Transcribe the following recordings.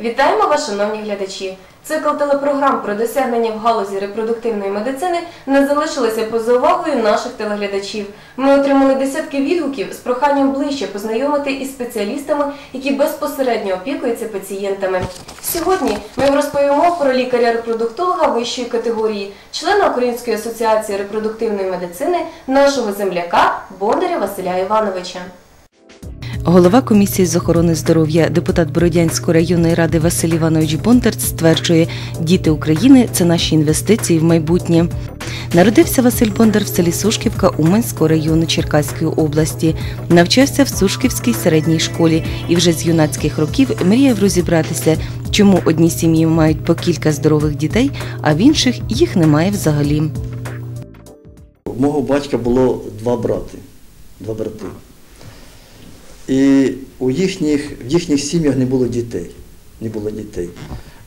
Вітаємо вас, шановні глядачі! Цикл телепрограм про досягнення в галузі репродуктивної медицини не залишилися поза увагою наших телеглядачів. Ми отримали десятки відгуків з проханням ближче познайомити із спеціалістами, які безпосередньо опікуються пацієнтами. Сьогодні ми розповімо про лікаря-репродуктолога вищої категорії, члена Української асоціації репродуктивної медицини, нашого земляка Бондаря Василя Івановича. Голова комісії з охорони здоров'я, депутат Бородянської районної ради Василь Іванович Бондар стверджує, діти України це наші інвестиції в майбутнє. Народився Василь Бондар в селі Сушківка Уманського району Черкаської області. Навчався в Сушківській середній школі і вже з юнацьких років мріяв розібратися, чому одні сім'ї мають по кілька здорових дітей, а в інших їх немає взагалі. У мого батька було два брати, два брати. І у їхніх, в їхніх сім'ях не було дітей. Не було дітей.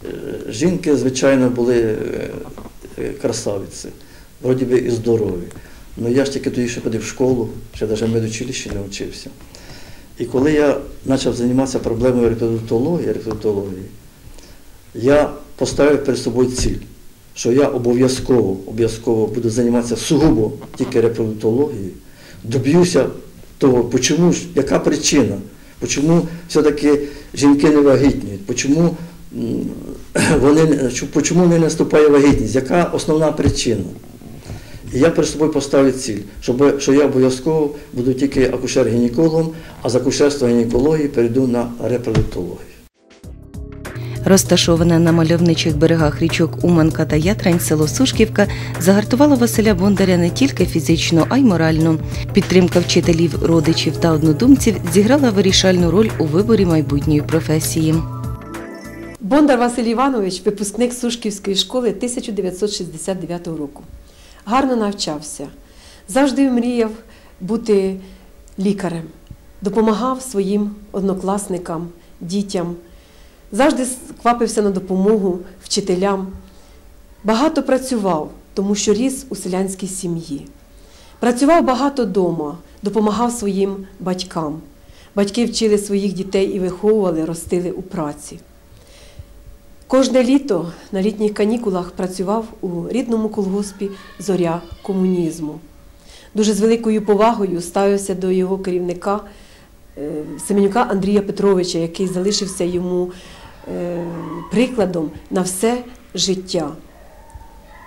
Е, Жінки, звичайно, були е, е, красавиці, вроді би і здорові. Ну я ж тільки тоді ще ходив в школу, ще навіть в медучилищі не вчився. І коли я почав займатися проблемою репродуктології, репродуктології, я поставив перед собою ціль, що я обов'язково обов'язково буду займатися сугубо тільки репродуктологією, доб'юся того, ж, яка причина, чому все-таки жінки не вагітніють, чому вони, чому не наступає вагітність, яка основна причина. І я перед собою поставив ціль, щоб, що я обов'язково буду тільки акушер-гінекологом, а з акушерства гінекології перейду на репродуктологію. Розташоване на мальовничих берегах річок Уманка та Ятрань, село Сушківка загартувало Василя Бондаря не тільки фізично, а й морально. Підтримка вчителів, родичів та однодумців зіграла вирішальну роль у виборі майбутньої професії. Бондар Василь Іванович, випускник Сушківської школи 1969 року. Гарно навчався, завжди мріяв бути лікарем, допомагав своїм однокласникам, дітям, завжди квапився на допомогу вчителям. Багато працював, тому що ріс у селянській сім'ї. Працював багато вдома, допомагав своїм батькам. Батьки вчили своїх дітей і виховували, ростили у праці. Кожне літо на літніх канікулах працював у рідному колгоспі зоря комунізму. Дуже з великою повагою ставився до його керівника е, Семенюка Андрія Петровича, який залишився йому прикладом на все життя.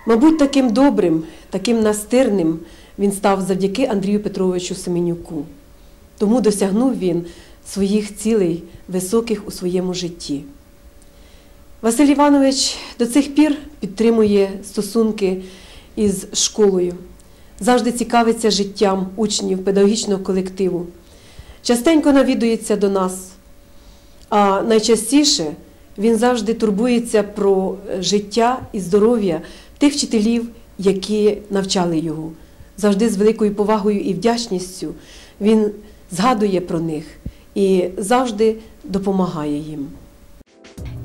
Мабуть, таким добрим, таким настирним він став завдяки Андрію Петровичу Семенюку. Тому досягнув він своїх цілей високих у своєму житті. Василь Іванович до цих пір підтримує стосунки із школою, завжди цікавиться життям учнів педагогічного колективу. Частенько навідується до нас, а найчастіше він завжди турбується про життя і здоров'я тих вчителів, які навчали його. Завжди з великою повагою і вдячністю він згадує про них і завжди допомагає їм.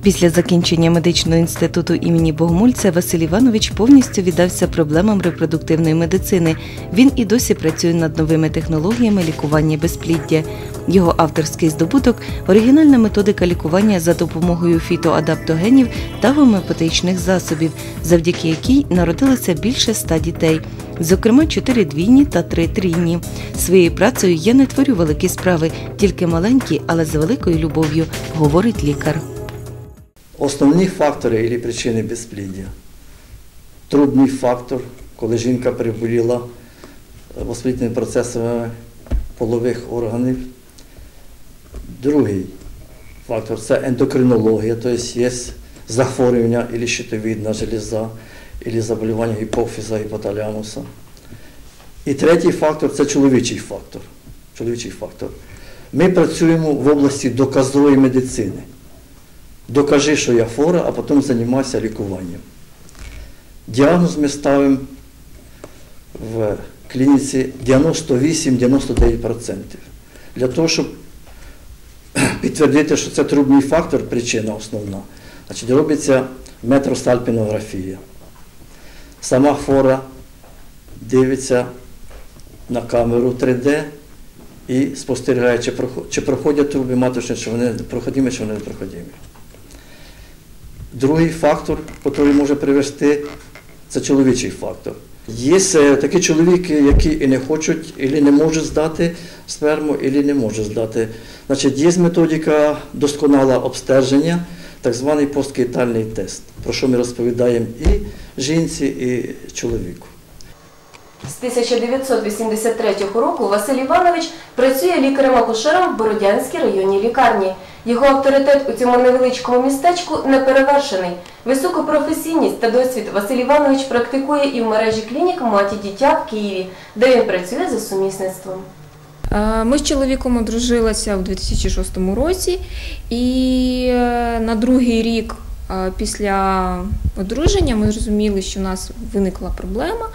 Після закінчення медичного інституту імені Богомольця Василь Іванович повністю віддався проблемам репродуктивної медицини. Він і досі працює над новими технологіями лікування безпліддя. Його авторський здобуток оригінальна методика лікування за допомогою фітоадаптогенів та гомеопатичних засобів, завдяки якій народилося більше ста дітей, зокрема чотири двійні та три трійні. Своєю працею я не творю великі справи, тільки маленькі, але з великою любов'ю, говорить лікар. Основні фактори і причини безпліддя. Трудний фактор, коли жінка переболіла воспалітними процесами полових органів. Другий фактор це ендокринологія, тобто є захворювання або щитовідна железа, або заболівання гіпофіза, гіпоталямуса. І третій фактор це чоловічий фактор. Чоловічий фактор. Ми працюємо в області доказової медицини. Докажи, що я хвора, а потім займайся лікуванням. Діагноз ми ставимо в клініці 98-99%. Для того, щоб підтвердити, що це трубний фактор, причина основна, значить, робиться метростальпінографія. Сама хвора дивиться на камеру 3D і спостерігає, чи проходять труби маточні, чи вони проходимі, чи вони не проходимі. Другий фактор, який може привести, це чоловічий фактор. Є е, такі чоловіки, які і не хочуть, і не можуть здати сперму, і не можуть здати. Значить, є методика досконала обстеження, так званий посткейтальний тест, про що ми розповідаємо і жінці, і чоловіку. З 1983 року Василь Іванович працює лікарем-акушером в Бородянській районній лікарні. Його авторитет у цьому невеличкому містечку неперевершений. Високу професійність та досвід Василь Іванович практикує і в мережі клінік маті дітя в Києві, де він працює за сумісництвом. Е, Ми з чоловіком одружилися у 2006 році, і е, на другий рік після одруження ми зрозуміли, що в нас виникла проблема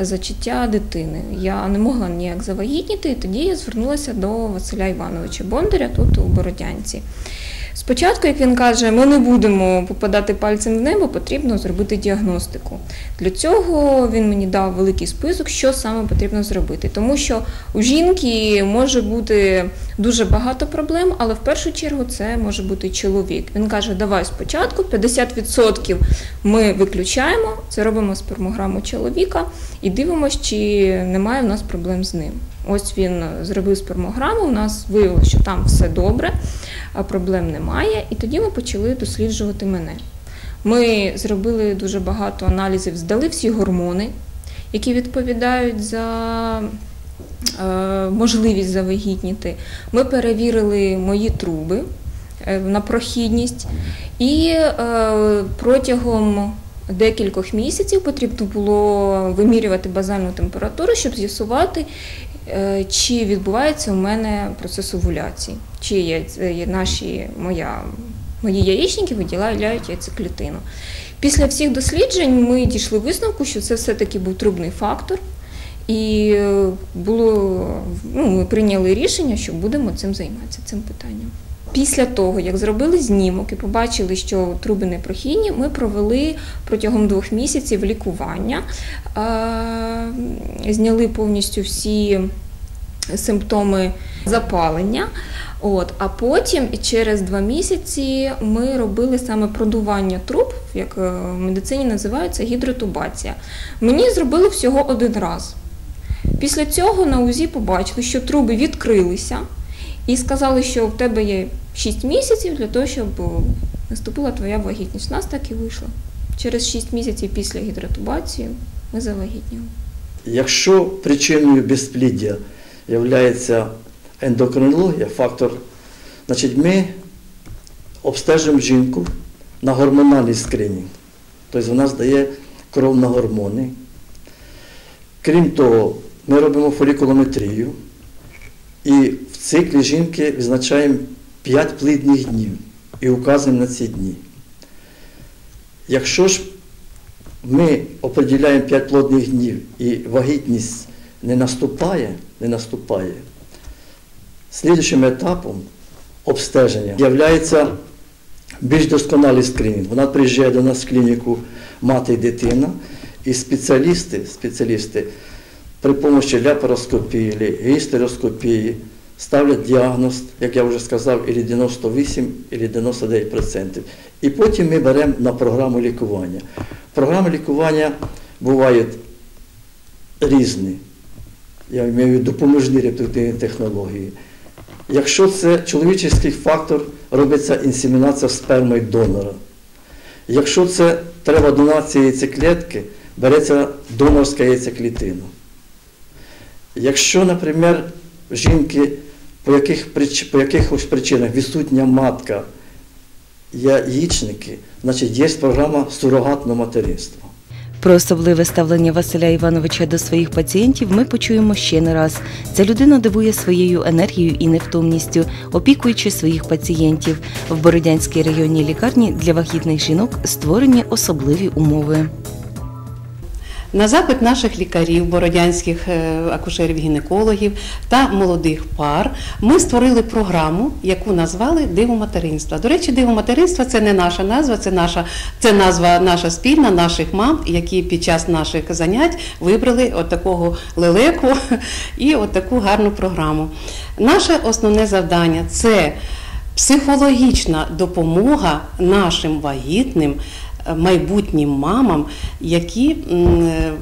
зачаття дитини. Я не могла ніяк завагітніти, і тоді я звернулася до Василя Івановича Бондаря тут у Бородянці. Спочатку, як він каже, ми не будемо попадати пальцем в небо, потрібно зробити діагностику. Для цього він мені дав великий список, що саме потрібно зробити. Тому що у жінки може бути дуже багато проблем, але в першу чергу це може бути чоловік. Він каже: давай спочатку 50% ми виключаємо, це робимо спермограму чоловіка і дивимося, чи немає в нас проблем з ним. Ось він зробив спермограму, у нас виявилося, що там все добре, а проблем немає. І тоді ми почали досліджувати мене. Ми зробили дуже багато аналізів, здали всі гормони, які відповідають за можливість завагітніти. Ми перевірили мої труби е, на прохідність, і е, протягом декількох місяців потрібно було вимірювати базальну температуру, щоб з'ясувати, е, чи відбувається у мене процес овуляції, чи є, є наші моя. Мої яєчники виділяють яйцеклітину. Після всіх досліджень ми дійшли висновку, що це все-таки був трубний фактор, і е, було, ну, ми прийняли рішення, що будемо цим займатися, цим питанням. Після того, як зробили знімок і побачили, що труби непрохідні, ми провели протягом двох місяців лікування, зняли повністю всі симптоми запалення. От, а потім через два місяці ми робили саме продування труб, як е, в медицині називається гідротубація. Мені зробили всього один раз. Після цього на УЗІ побачили, що труби відкрилися і сказали, що в тебе є 6 місяців для того, щоб наступила твоя вагітність. У нас так і вийшло. Через 6 місяців після гідротубації ми завагітніли. Якщо причиною безпліддя є ендокринологія, фактор, значить ми обстежуємо жінку на гормональний скринінг. Тобто вона здає кров на гормони. Крім того, ми робимо фолікулометрію і в циклі жінки відзначаємо 5 плідних днів і указуємо на ці дні. Якщо ж ми определяємо 5 плодних днів і вагітність не наступає, не наступає, слідчим етапом обстеження є більш досконалий скринінг. Вона приїжджає до нас в клініку мати і дитина, і спеціалісти, спеціалісти при допомозі ляпароскопії, гістероскопії ставлять діагноз, як я вже сказав, і 98, і 99%. І потім ми беремо на програму лікування. Програми лікування бувають різні. Я маю допоможні репродуктивні технології. Якщо це чоловічий фактор, робиться інсемінація сперми донора. Якщо це треба донація яйцеклітки, береться донорська яйцеклітина. Якщо, наприклад, жінки по, яких, по якихось причинах відсутня матка, яєчники, значить є програма сурогатного материнства. Про особливе ставлення Василя Івановича до своїх пацієнтів ми почуємо ще не раз. Ця людина дивує своєю енергією і невтомністю, опікуючи своїх пацієнтів. В Бородянській районній лікарні для вагітних жінок створені особливі умови. На запит наших лікарів, бородянських е, акушерів-гінекологів та молодих пар ми створили програму, яку назвали Диво материнства. До речі, диво материнства це не наша назва, це наша це назва наша спільна, наших мам, які під час наших занять вибрали от такого лелеку і от таку гарну програму. Наше основне завдання це психологічна допомога нашим вагітним майбутнім мамам, які е,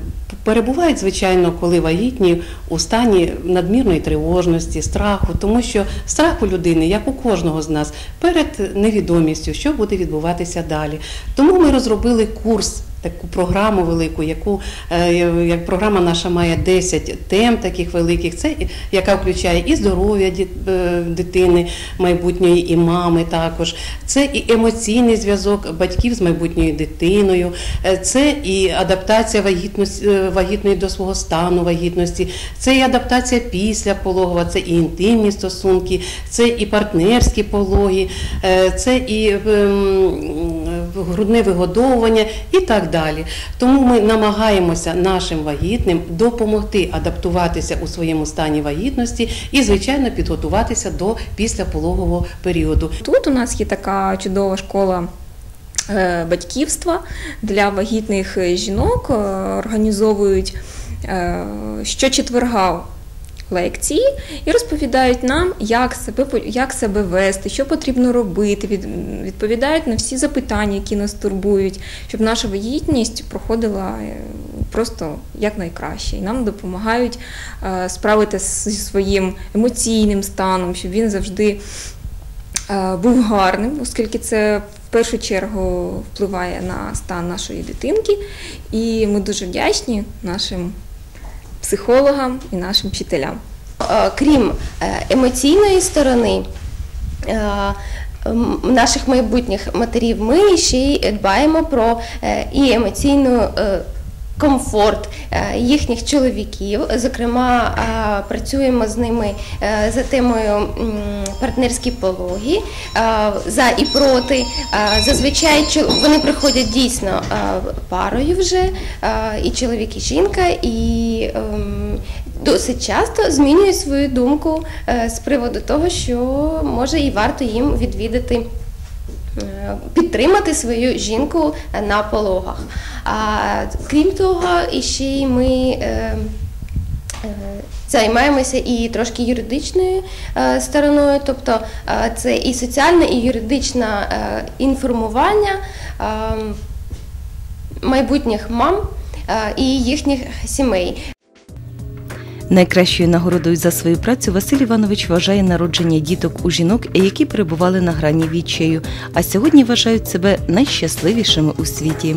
перебувають, звичайно, коли вагітні у стані надмірної тривожності, страху, тому що страх у людини, як у кожного з нас, перед невідомістю, що буде відбуватися далі. Тому ми розробили курс. Таку програму велику, яку е, як програма наша має 10 тем таких великих, це яка включає і здоров'я е, дитини майбутньої, і мами також. Це і емоційний зв'язок батьків з майбутньою дитиною, е, це і адаптація вагітної до свого стану вагітності, це і адаптація після пологова, це і інтимні стосунки, це і партнерські пологи, це і ем, грудне вигодовування і так далі. Тому ми намагаємося нашим вагітним допомогти адаптуватися у своєму стані вагітності і, звичайно, підготуватися до післяпологового періоду. Тут у нас є така чудова школа. е, Батьківства для вагітних жінок е, організовують е, щочетверга лекції і розповідають нам, як себе, як себе вести, що потрібно робити, від- відповідають на всі запитання, які нас турбують, щоб наша вагітність проходила е, просто якнайкраще. І нам допомагають е, справитися зі своїм емоційним станом, щоб він завжди е, був гарним, оскільки це в першу чергу впливає на стан нашої дитинки. І ми дуже вдячні нашим психологам і нашим вчителям. Е, крім е, емоційної сторони е, наших майбутніх матерів, ми ще й дбаємо про і емоційну. Комфорт е, їхніх чоловіків, зокрема, е, працюємо з ними е, за темою партнерські пологи за і проти. Зазвичай вони приходять дійсно парою вже, і чоловік, і жінка, і ем, досить часто змінює свою думку з приводу того, що може і варто їм відвідати. Підтримати свою жінку на пологах. Крім того, іще й ми е, е, займаємося і трошки юридичною е, стороною, тобто це і соціальне, і юридичне інформування майбутніх мам і їхніх сімей. Найкращою нагородою за свою працю Василь Іванович вважає народження діток у жінок, які перебували на грані відчаю, а сьогодні вважають себе найщасливішими у світі.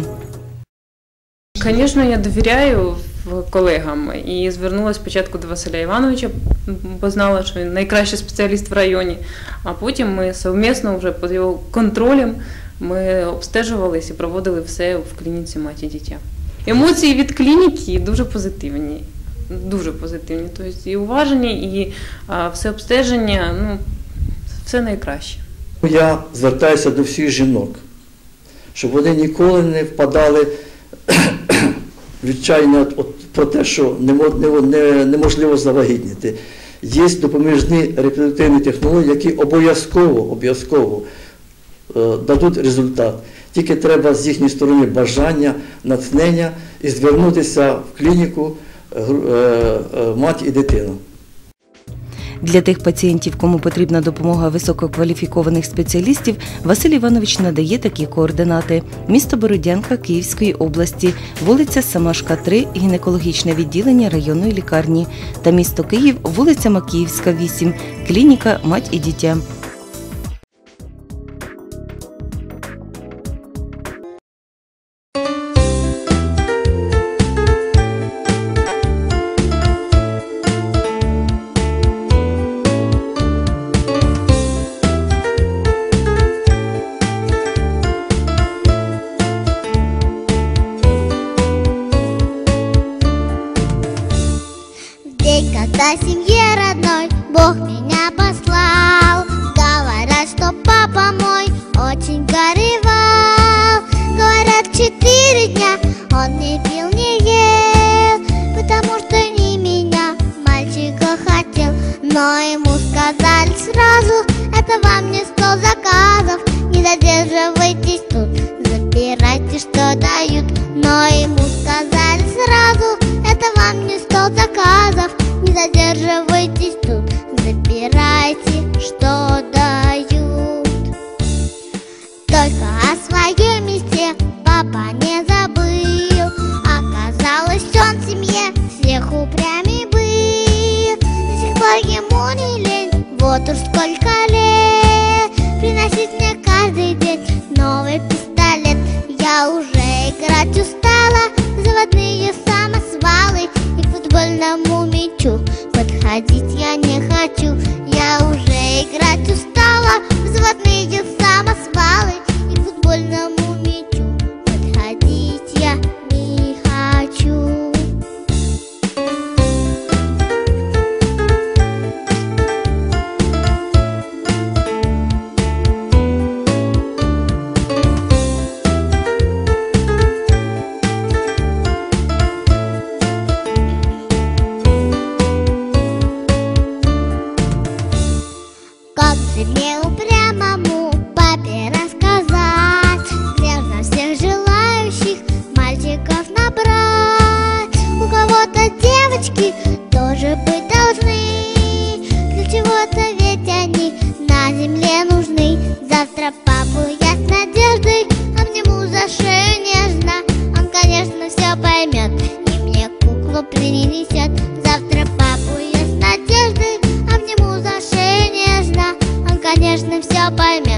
Звісно, я довіряю колегам і звернулася спочатку до Василя Івановича, бо знала, що він найкращий спеціаліст в районі. А потім ми совмісно вже під його контролем ми обстежувалися і проводили все в клініці маті дитя. Емоції від клініки дуже позитивні. Дуже позитивні. Тобто і уваження, і все обстеження, ну, все найкраще. Я звертаюся до всіх жінок, щоб вони ніколи не впадали в відчаяння от, от, про те, що немо- немо- не- неможливо завагітніти. Є допоміжні репродуктивні технології, які обов'язково, обов'язково е, дадуть результат. Тільки треба з їхньої сторони бажання, натхнення і звернутися в клініку мать і дитина. Для тих пацієнтів, кому потрібна допомога висококваліфікованих спеціалістів, Василь Іванович надає такі координати: місто Бородянка Київської області, вулиця Самашка, 3, гінекологічне відділення районної лікарні та місто Київ, вулиця Макіївська, 8, клініка Мать і дитя. Сюда семье родной Бог меня послал. Говорят, что папа мой очень горевал. Говорят, четыре дня он не пил, не ел Потому что не меня мальчика хотел. Но ему сказали сразу Это вам не сто заказов Не задерживайтесь тут Забирайте, что дают Но ему сказали сразу Это вам не сто заказов Не задерживайтесь Aditya поймет.